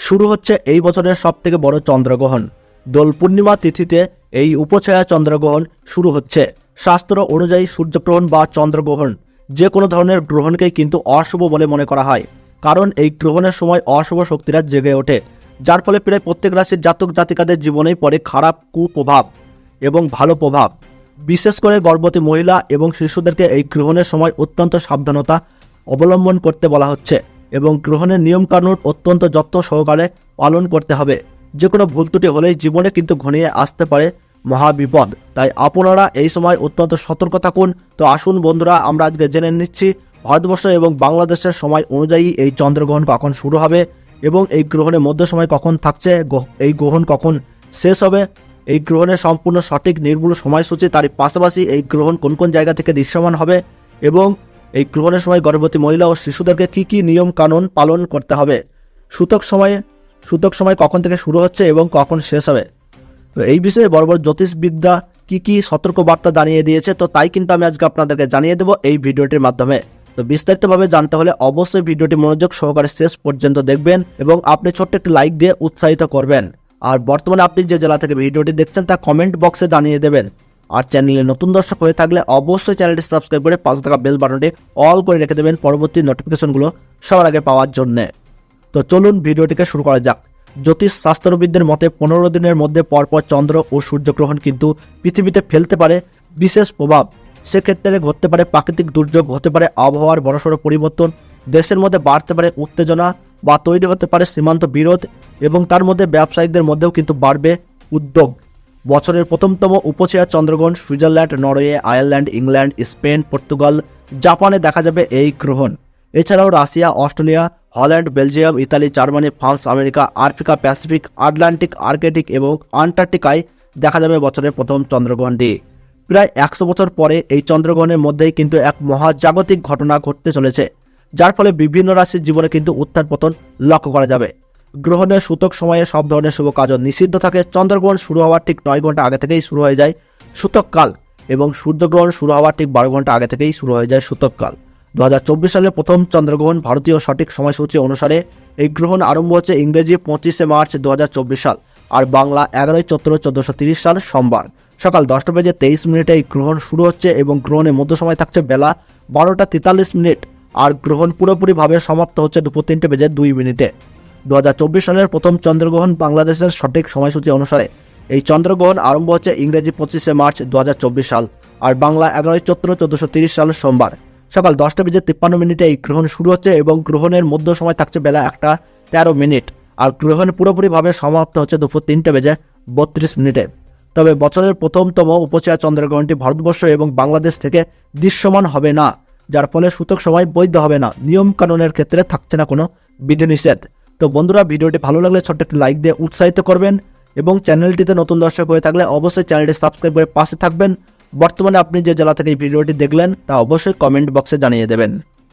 শুরু হচ্ছে এই বছরের সবথেকে বড় চন্দ্রগ্রহণ। দোল পূর্ণিমা তিথিতে এই উপছায়া চন্দ্রগ্রহণ শুরু হচ্ছে। শাস্ত্র অনুযায়ী সূর্যগ্রহণ বা চন্দ্রগ্রহণ যে কোনো ধরনের গ্রহণকেই কিন্তু অশুভ বলে মনে করা হয়। কারণ এই গ্রহণের সময় অশুভ শক্তিরা জেগে ওঠে, যার ফলে প্রায় প্রত্যেক রাশির জাতক জাতিকাদের জীবনেই পড়ে খারাপ কুপ্রভাব এবং ভালো প্রভাব। বিশেষ করে গর্ভবতী মহিলা এবং শিশুদেরকে এই গ্রহণের সময় অত্যন্ত সাবধানতা অবলম্বন করতে বলা হচ্ছে। এবং গ্রহণের নিয়মকানুন অত্যন্ত যত্ন সহকারে পালন করতে হবে। যে কোনো ভুল ত্রুটি হলেই জীবনে কিন্তু ঘনিয়ে আসতে পারে মহাবিপদ। তাই আপনারা এই সময় অত্যন্ত সতর্ক থাকুন। তো আসুন বন্ধুরা, আমরা আজকে জেনে নিচ্ছি, ভারতবর্ষ এবং বাংলাদেশের সময় অনুযায়ী এই চন্দ্রগ্রহণ কখন শুরু হবে এবং এই গ্রহণের মধ্য সময় কখন থাকছে এই গ্রহণ কখন শেষ হবে, এই গ্রহণের সম্পূর্ণ সঠিক নির্ভুল সময়সূচি তার পাশাপাশি এই গ্রহণ কোন কোন জায়গা থেকে দৃশ্যমান হবে এবং এই গ্রহণের সময় গর্ভবতী মহিলা ও শিশুদেরকে কি কি নিয়ম কানুন পালন করতে হবে? সূতক সময়ে, সূতক সময় কখন থেকে শুরু হচ্ছে এবং কখন শেষ হবে? তো এই বিষয়ে বড় বড় জ্যোতিষবিদ্যা কি কি সতর্ক বার্তা জানিয়ে দিয়েছে, তো তাই কিন্তু আমি আজকে আপনাদেরকে জানিয়ে দেবো এই ভিডিওটির মাধ্যমে। তো বিস্তারিতভাবে জানতে হলে অবশ্যই ভিডিওটি মনোযোগ সহকারে শেষ পর্যন্ত দেখবেন এবং আপনি ছোট্ট একটি লাইক দিয়ে উৎসাহিত করবেন। আর বর্তমানে আপনি যে জেলা থেকে ভিডিওটি দেখছেন তা কমেন্ট বক্সে জানিয়ে দেবেন। আর চ্যানেলে নতুন দর্শক হয়ে থাকলে অবশ্যই চ্যানেলটি সাবস্ক্রাইব করে পাশে থাকা বেল বাটনটি অল করে রেখে দেবেন পরবর্তী নোটিফিকেশনগুলো সবার আগে পাওয়ার জন্যে। তো চলুন ভিডিওটিকে শুরু করা যাক। জ্যোতিষ শাস্ত্রবিদদের মতে পনেরো দিনের মধ্যে পরপর চন্দ্র ও সূর্যগ্রহণ কিন্তু পৃথিবীতে ফেলতে পারে বিশেষ প্রভাব। সেক্ষেত্রে ঘটতে পারে প্রাকৃতিক দুর্যোগ, হতে পারে আবহাওয়ার বড়সড় পরিবর্তন, দেশের মধ্যে বাড়তে পারে উত্তেজনা বা তৈরি হতে পারে সীমান্ত বিরোধ এবং তার মধ্যে ব্যবসায়ীদের মধ্যেও কিন্তু বাড়বে উদ্যোগ। বছরের প্রথমতম উপছেয়া চন্দ্রগ্রহণ Switzerland, Norway, Ireland, England, Spain, Portugal, জাপানে দেখা যাবে এই গ্রহণ। এছাড়াও Russia, Australia, Holland, Belgium, Italy, Germany, France, America, Africa, Pacific, Atlantic, Arctic এবং আন্টার্কটিকায় দেখা যাবে বছরের প্রথম চন্দ্রগ্রহণটি। প্রায় একশো বছর পরে এই চন্দ্রগ্রহণের মধ্যেই কিন্তু এক মহাজাগতিক ঘটনা ঘটতে চলেছে, যার ফলে বিভিন্ন রাশির জীবনে কিন্তু উত্থান পতন লক্ষ্য করা যাবে। গ্রহণের সূতক সময়ে সব ধরনের শুভ কাজও নিষিদ্ধ থাকে। চন্দ্রগ্রহণ শুরু হওয়ার ঠিক নয় ঘণ্টা আগে থেকেই শুরু হয়ে যায় সূতক কাল এবং সূর্যগ্রহণ শুরু হওয়ার ঠিক বারো ঘণ্টা আগে থেকেই শুরু হয়ে যায় সূতক কাল দু হাজার চব্বিশ সালে প্রথম চন্দ্রগ্রহণ ভারতীয় সঠিক সময়সূচি অনুসারে এই গ্রহণ আরম্ভ হচ্ছে ইংরেজি পঁচিশে মার্চ দু হাজার চব্বিশ সাল আর বাংলা এগারোই চৈত্র চোদ্দশো তিরিশ সাল সোমবার। সকাল দশটা বেজে তেইশ মিনিটে এই গ্রহণ শুরু হচ্ছে এবং গ্রহণের মধ্য সময় থাকছে বেলা বারোটা তেতাল্লিশ মিনিট আর গ্রহণ পুরোপুরিভাবে সমাপ্ত হচ্ছে দুপুর তিনটে বেজে দুই মিনিটে। দু হাজার চব্বিশ সালের প্রথম চন্দ্রগ্রহণ বাংলাদেশের সঠিক সময়সূচি অনুসারে। এই চন্দ্রগ্রহণ আরম্ভ হচ্ছে ইংরেজি পঁচিশে মার্চ দু হাজার চব্বিশ সাল আর বাংলা এগারোই চৈত্র চোদ্দশো তিরিশ সাল সোমবার। সকাল দশটা বেজে তিপ্পান্ন মিনিটে এই গ্রহণ শুরু হচ্ছে এবং গ্রহণের মধ্য সময় থাকছে বেলা একটা তেরো মিনিট আর গ্রহণ পুরোপুরিভাবে সমাপ্ত হচ্ছে দুপুর তিনটে বেজে বত্রিশ মিনিটে। তবে বছরের প্রথমতম উপচয়া চন্দ্রগ্রহণটি ভারতবর্ষ এবং বাংলাদেশ থেকে দৃশ্যমান হবে না, যার ফলে সূতক সময় বৈধ হবে না। নিয়ম কানুনের ক্ষেত্রে থাকছে না কোনো বিধিনিষেধ। তো বন্ধুরা, ভিডিওটি ভালো লাগলে ছোট্ট একটি লাইক দিয়ে উৎসাহিত করবেন এবং চ্যানেলটিতে নতুন দর্শক হয়ে থাকলে অবশ্যই চ্যানেলটি সাবস্ক্রাইব করে পাশে থাকবেন। বর্তমানে আপনি যে জেলা থেকে এই ভিডিওটি দেখলেন, তা অবশ্যই কমেন্ট বক্সে জানিয়ে দেবেন।